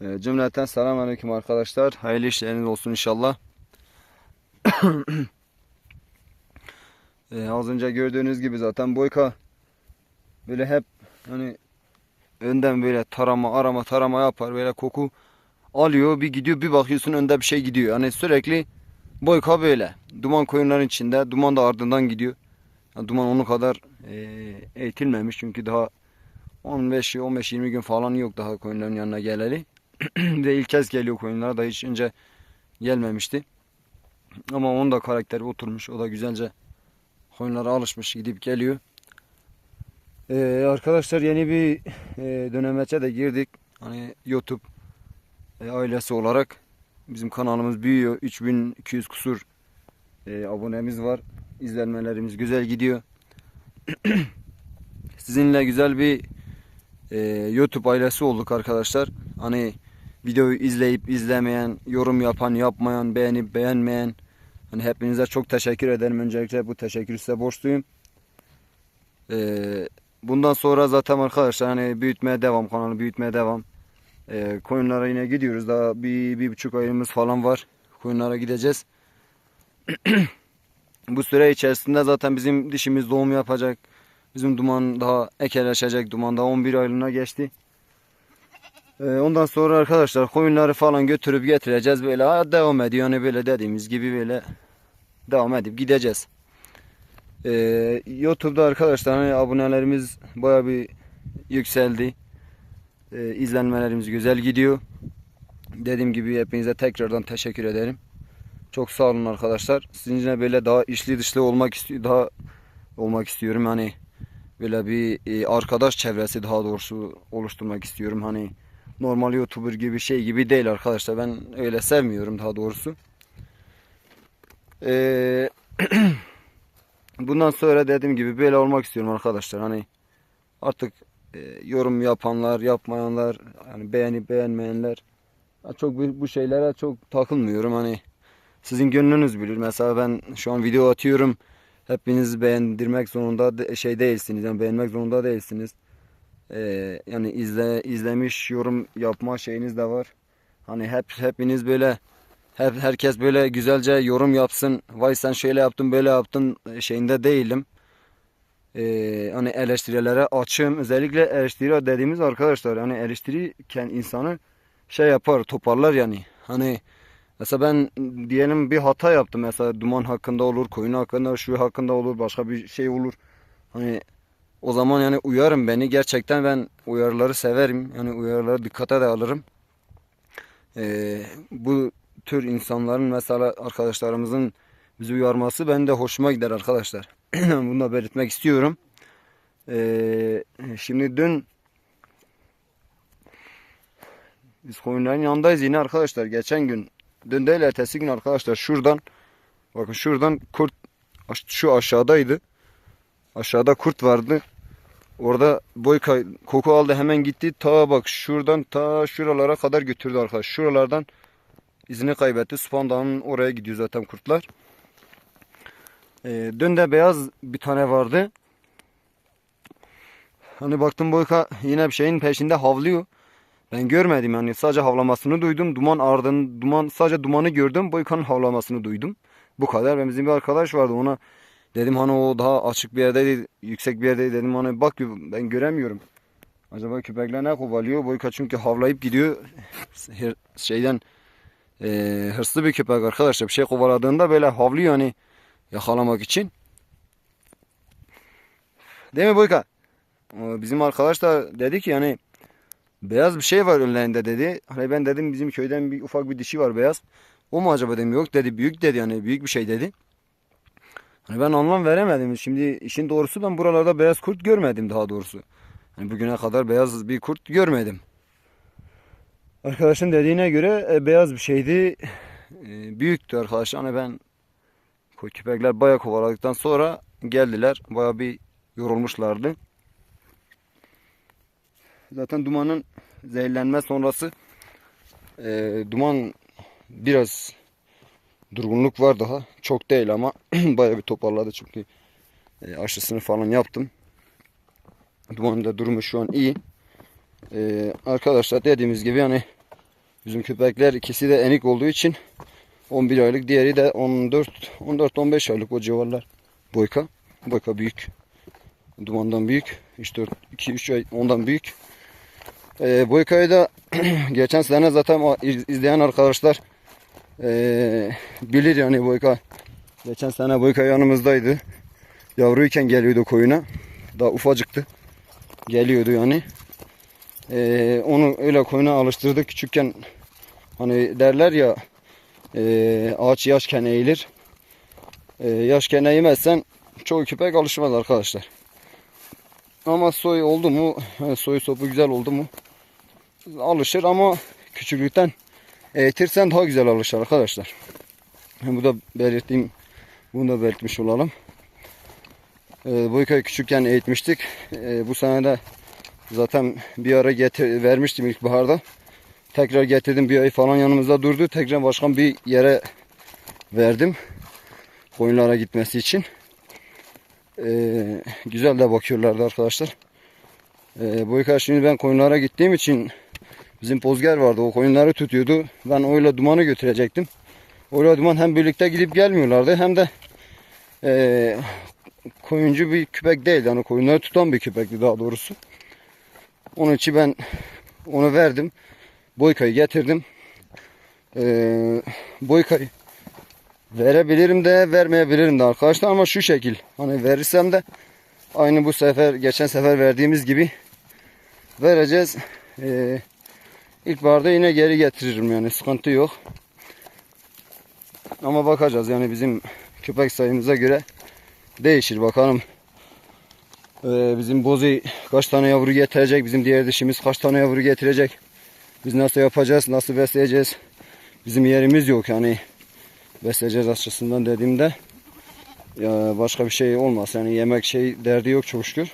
E, cümleten selamünaleyküm arkadaşlar. Hayırlı işleriniz olsun inşallah. e, az önce gördüğünüz gibi zaten Boyka böyle hep hani önden böyle tarama arama tarama yapar böyle koku alıyor bir gidiyor bir bakıyorsun önde bir şey gidiyor. Hani sürekli Boyka böyle. Duman koyunların içinde duman da ardından gidiyor. Yani duman onun kadar e, eğitilmemiş çünkü daha 15-15-20 gün falan yok daha koyunların yanına geleli. Ve ilk kez geliyor koyunlara da hiç önce gelmemişti. Ama onun da karakteri oturmuş. O da güzelce koyunlara alışmış gidip geliyor. Ee, arkadaşlar yeni bir e, dönemeçe de girdik. Hani YouTube e, ailesi olarak bizim kanalımız büyüyor. 3200 kusur e, abonemiz var. İzlenmelerimiz güzel gidiyor. Sizinle güzel bir e, YouTube ailesi olduk arkadaşlar. Hani videoyu izleyip izlemeyen, yorum yapan, yapmayan, beğenip beğenmeyen hani hepinize çok teşekkür ederim. Öncelikle bu teşekkür size borçluyum. E, bundan sonra zaten arkadaşlar hani büyütmeye devam, kanalı büyütmeye devam. E, koyunlara yine gidiyoruz. Daha bir, bir buçuk ayımız falan var. Koyunlara gideceğiz. bu süre içerisinde zaten bizim dişimiz doğum yapacak. Bizim duman daha ekeleşecek. Duman daha 11 aylığına geçti. Ee, ondan sonra arkadaşlar koyunları falan götürüp getireceğiz. Böyle devam ediyor. Yani böyle dediğimiz gibi böyle devam edip gideceğiz. Ee, YouTube'da arkadaşlar hani abonelerimiz baya bir yükseldi. Ee, izlenmelerimiz güzel gidiyor. Dediğim gibi hepinize tekrardan teşekkür ederim. Çok sağ olun arkadaşlar. Sizinle böyle daha içli dışlı olmak istiyor daha olmak istiyorum. Hani böyle bir e, arkadaş çevresi daha doğrusu oluşturmak istiyorum. Hani normal YouTuber gibi şey gibi değil arkadaşlar. Ben öyle sevmiyorum daha doğrusu. Ee, bundan sonra dediğim gibi böyle olmak istiyorum arkadaşlar. Hani artık e, yorum yapanlar, yapmayanlar, yani beğenip beğenmeyenler çok bu, bu şeylere çok takılmıyorum. Hani sizin gönlünüz bilir. Mesela ben şu an video atıyorum. Hepiniz beğendirmek zorunda şey değilsiniz. Yani beğenmek zorunda değilsiniz. Ee, yani izle izlemiş yorum yapma şeyiniz de var. Hani hep hepiniz böyle hep herkes böyle güzelce yorum yapsın. Vay sen şöyle yaptın böyle yaptın şeyinde değilim. Ee, hani eleştirilere açığım. Özellikle eleştiri dediğimiz arkadaşlar hani eleştirirken insanı şey yapar toparlar yani. Hani Mesela ben diyelim bir hata yaptım. Mesela duman hakkında olur, koyun hakkında, şu hakkında olur, başka bir şey olur. Hani o zaman yani uyarım beni. Gerçekten ben uyarıları severim. Yani uyarıları dikkate de alırım. Ee, bu tür insanların mesela arkadaşlarımızın bizi uyarması benim de hoşuma gider arkadaşlar. Bunu da belirtmek istiyorum. Ee, şimdi dün biz koyunların yanındayız yine arkadaşlar. Geçen gün dün değil ertesi gün arkadaşlar şuradan bakın şuradan kurt şu aşağıdaydı. Aşağıda kurt vardı. Orada boy kay- koku aldı hemen gitti. Ta bak şuradan ta şuralara kadar götürdü arkadaş. Şuralardan izini kaybetti. Spanda'nın oraya gidiyor zaten kurtlar. Ee, dün de beyaz bir tane vardı. Hani baktım boyka yine bir şeyin peşinde havlıyor. Ben görmedim yani sadece havlamasını duydum. Duman ardın duman sadece dumanı gördüm. Boykanın havlamasını duydum. Bu kadar. Ben bizim bir arkadaş vardı ona dedim hani o daha açık bir yerdeydi, yüksek bir yerdeydi dedim hani bak ben göremiyorum. Acaba köpekler ne kovalıyor? Boyka çünkü havlayıp gidiyor. Her- Şeyden e, hırslı bir köpek arkadaşlar. Bir şey kovaladığında böyle havlıyor hani yakalamak için. Değil mi Boyka? Bizim arkadaş da dedi ki yani Beyaz bir şey var önlerinde dedi. Hani ben dedim bizim köyden bir ufak bir dişi var beyaz. O mu acaba dedim yok dedi büyük dedi yani büyük bir şey dedi. Hani ben anlam veremedim. Şimdi işin doğrusu ben buralarda beyaz kurt görmedim daha doğrusu. Hani bugüne kadar beyaz bir kurt görmedim. Arkadaşın dediğine göre e, beyaz bir şeydi. E, büyüktü arkadaş. Hani ben köpekler bayağı kovaladıktan sonra geldiler. Bayağı bir yorulmuşlardı. Zaten dumanın zehirlenme sonrası e, duman biraz durgunluk var daha. Çok değil ama bayağı bir toparladı çünkü e, aşısını falan yaptım. Dumanın da durumu şu an iyi. E, arkadaşlar dediğimiz gibi yani Bizim köpekler ikisi de enik olduğu için 11 aylık diğeri de 14 14 15 aylık o civarlar. Boyka. Boyka büyük. Dumandan büyük. 3 4 2 3 ay ondan büyük. Ee, Boyka'yı da geçen sene zaten izleyen arkadaşlar ee, bilir yani Boyka. Geçen sene Boyka yanımızdaydı. Yavruyken geliyordu koyuna. Daha ufacıktı. Geliyordu yani. Ee, onu öyle koyuna alıştırdık. Küçükken hani derler ya ee, ağaç yaşken eğilir. Ee, yaşken eğmezsen çoğu köpek alışmaz arkadaşlar. Ama soy oldu mu, e, soyu sopu güzel oldu mu alışır ama küçüklükten eğitirsen daha güzel alışır arkadaşlar. Bu da belirttiğim, bunu da belirtmiş olalım. Bu hikaye küçükken eğitmiştik. Ee, bu sene de zaten bir ara getir, vermiştim ilkbaharda. Tekrar getirdim bir ay falan yanımızda durdu. Tekrar başkan bir yere verdim. Koyunlara gitmesi için. Ee, güzel de bakıyorlardı arkadaşlar. Bu hikaye şimdi ben koyunlara gittiğim için bizim pozger vardı. O koyunları tutuyordu. Ben oyla dumanı götürecektim. Oyla duman hem birlikte gidip gelmiyorlardı hem de ee, koyuncu bir köpek değil. Yani koyunları tutan bir köpekti daha doğrusu. Onun için ben onu verdim. Boyka'yı getirdim. Ee, Boyka'yı verebilirim de vermeyebilirim de arkadaşlar ama şu şekil. Hani verirsem de aynı bu sefer geçen sefer verdiğimiz gibi vereceğiz. Ee, ilkbaharda yine geri getiririm yani sıkıntı yok. Ama bakacağız yani bizim köpek sayımıza göre değişir bakalım. Ee, bizim bozi kaç tane yavru getirecek, bizim diğer dişimiz kaç tane yavru getirecek. Biz nasıl yapacağız, nasıl besleyeceğiz. Bizim yerimiz yok yani besleyeceğiz açısından dediğimde. Ya başka bir şey olmaz yani yemek şey derdi yok çok şükür.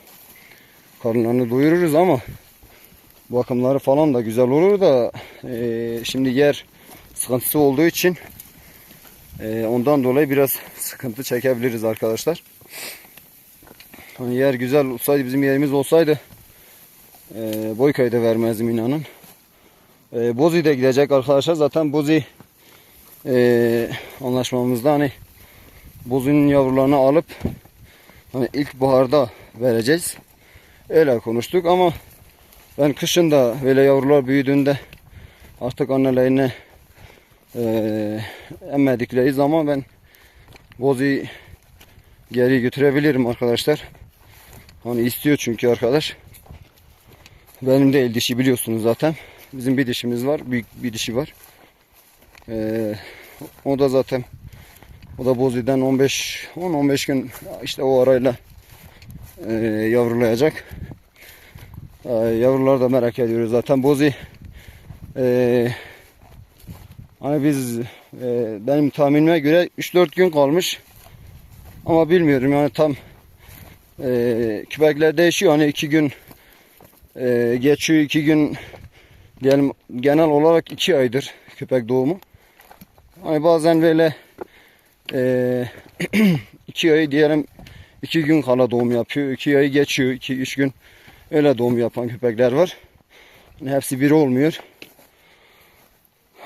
Karınlarını doyururuz ama bakımları falan da güzel olur da e, şimdi yer sıkıntısı olduğu için e, ondan dolayı biraz sıkıntı çekebiliriz arkadaşlar. Hani yer güzel olsaydı bizim yerimiz olsaydı e, Boyka'yı da vermezdim inanın. E, Bozi de gidecek arkadaşlar. Zaten Bozi e, anlaşmamızda hani Bozi'nin yavrularını alıp hani ilkbaharda vereceğiz. Öyle konuştuk ama ben kışın da böyle yavrular büyüdüğünde artık annelerine e, emmedikleri zaman ben Bozi'yi geri götürebilirim arkadaşlar. Hani istiyor çünkü arkadaş. Benim değil dişi biliyorsunuz zaten. Bizim bir dişimiz var. Büyük bir dişi var. Ee, o da zaten o da Bozi'den 15 10-15 gün işte o arayla e, yavrulayacak. Ee, yavrular da merak ediyoruz zaten. Bozi e, hani biz e, benim tahminime göre 3-4 gün kalmış. Ama bilmiyorum yani tam e, köpekler değişiyor. Hani iki gün e, geçiyor, iki gün diyelim genel olarak iki aydır köpek doğumu. Hani bazen böyle e, iki ayı diyelim iki gün kala doğum yapıyor. iki ayı geçiyor, iki üç gün öyle doğum yapan köpekler var. Hepsi bir olmuyor.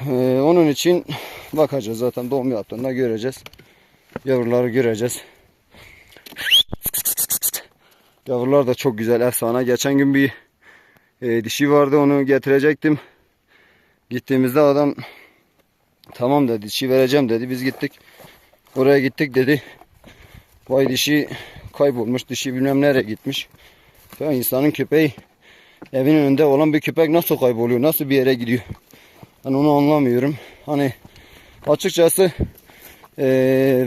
E, onun için bakacağız zaten doğum yaptığında göreceğiz. Yavruları göreceğiz. Yavrular da çok güzel efsane. Geçen gün bir e, dişi vardı onu getirecektim. Gittiğimizde adam tamam dedi dişi vereceğim dedi. Biz gittik. Oraya gittik dedi. Vay dişi kaybolmuş. Dişi bilmem nereye gitmiş. Ya insanın köpeği evin önünde olan bir köpek nasıl kayboluyor? Nasıl bir yere gidiyor? Ben onu anlamıyorum. Hani açıkçası e,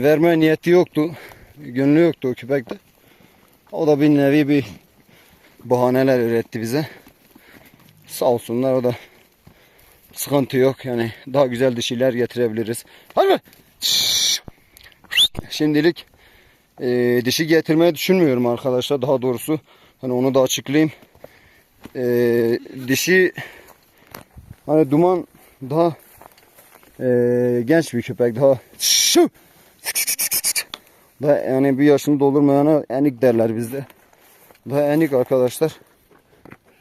verme niyeti yoktu. Gönlü yoktu o köpekte. O da bir nevi bir bahaneler üretti bize. Sağ olsunlar o da sıkıntı yok. Yani daha güzel dişiler getirebiliriz. Hadi. Şimdilik e, dişi getirmeyi düşünmüyorum arkadaşlar. Daha doğrusu hani onu da açıklayayım. E, dişi hani duman daha e, genç bir köpek. Daha daha yani bir yaşını doldurmayana enik derler bizde. Daha enik arkadaşlar.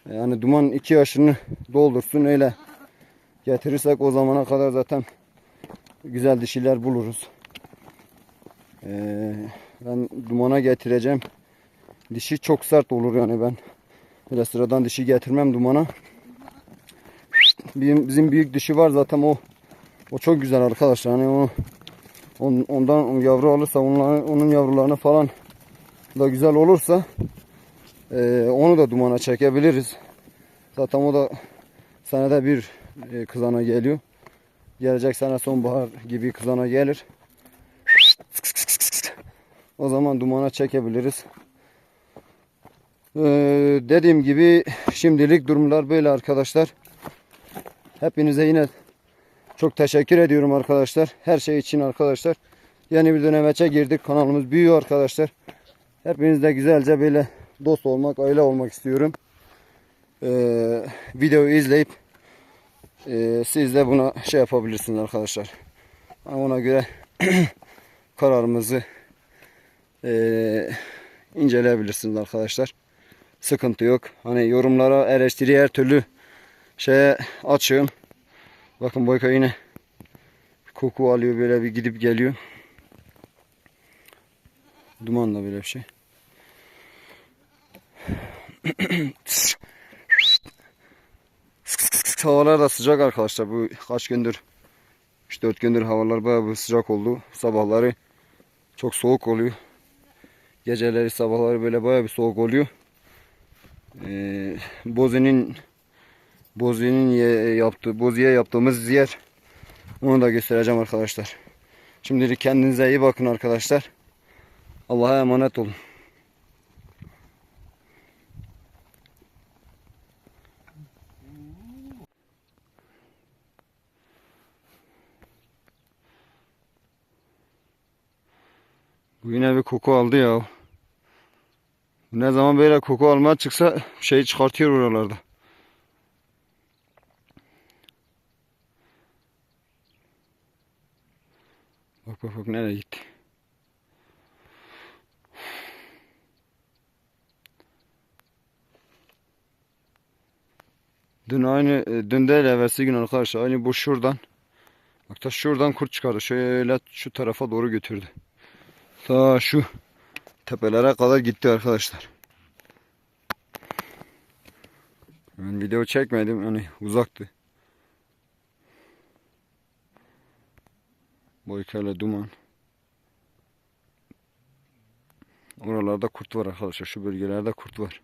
Yani duman iki yaşını doldursun öyle getirirsek o zamana kadar zaten güzel dişiler buluruz. Ee, ben dumana getireceğim. Dişi çok sert olur yani ben. Öyle sıradan dişi getirmem dumana. Bizim, bizim büyük dişi var zaten o o çok güzel arkadaşlar. Hani o on- ondan yavru alırsa onların, onun yavrularını falan da güzel olursa e, onu da dumana çekebiliriz. Zaten o da senede bir e, kızana geliyor. Gelecek sene sonbahar gibi kızana gelir. O zaman dumana çekebiliriz. Ee, dediğim gibi şimdilik durumlar böyle arkadaşlar. Hepinize yine çok teşekkür ediyorum arkadaşlar. Her şey için arkadaşlar. Yeni bir dönemeçe girdik. Kanalımız büyüyor arkadaşlar. Hepinizle güzelce böyle dost olmak, aile olmak istiyorum. Ee, videoyu izleyip e, siz de buna şey yapabilirsiniz arkadaşlar. Ona göre kararımızı e, inceleyebilirsiniz arkadaşlar. Sıkıntı yok. Hani yorumlara eleştiri her türlü şeye açığım. Bakın Boyka yine koku alıyor böyle bir gidip geliyor. Duman da böyle bir şey. Havalar da sıcak arkadaşlar. Bu kaç gündür 3-4 gündür havalar bayağı bir sıcak oldu. Sabahları çok soğuk oluyor. Geceleri sabahları böyle bayağı bir soğuk oluyor. Bozi'nin Bozi'nin ye- yaptığı Bozi'ye yaptığımız yer onu da göstereceğim arkadaşlar. Şimdilik kendinize iyi bakın arkadaşlar. Allah'a emanet olun. Bu yine bir koku aldı ya. Ne zaman böyle koku almaya çıksa şey çıkartıyor oralarda. Bak bak bak nereye gitti. Dün aynı e, dün değil evvelsi gün arkadaşlar aynı bu şuradan bak ta şuradan kurt çıkardı şöyle şu tarafa doğru götürdü. Ta şu tepelere kadar gitti arkadaşlar. Ben video çekmedim hani uzaktı. Boykayla duman. Oralarda kurt var arkadaşlar. Şu bölgelerde kurt var.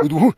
Hadi hu.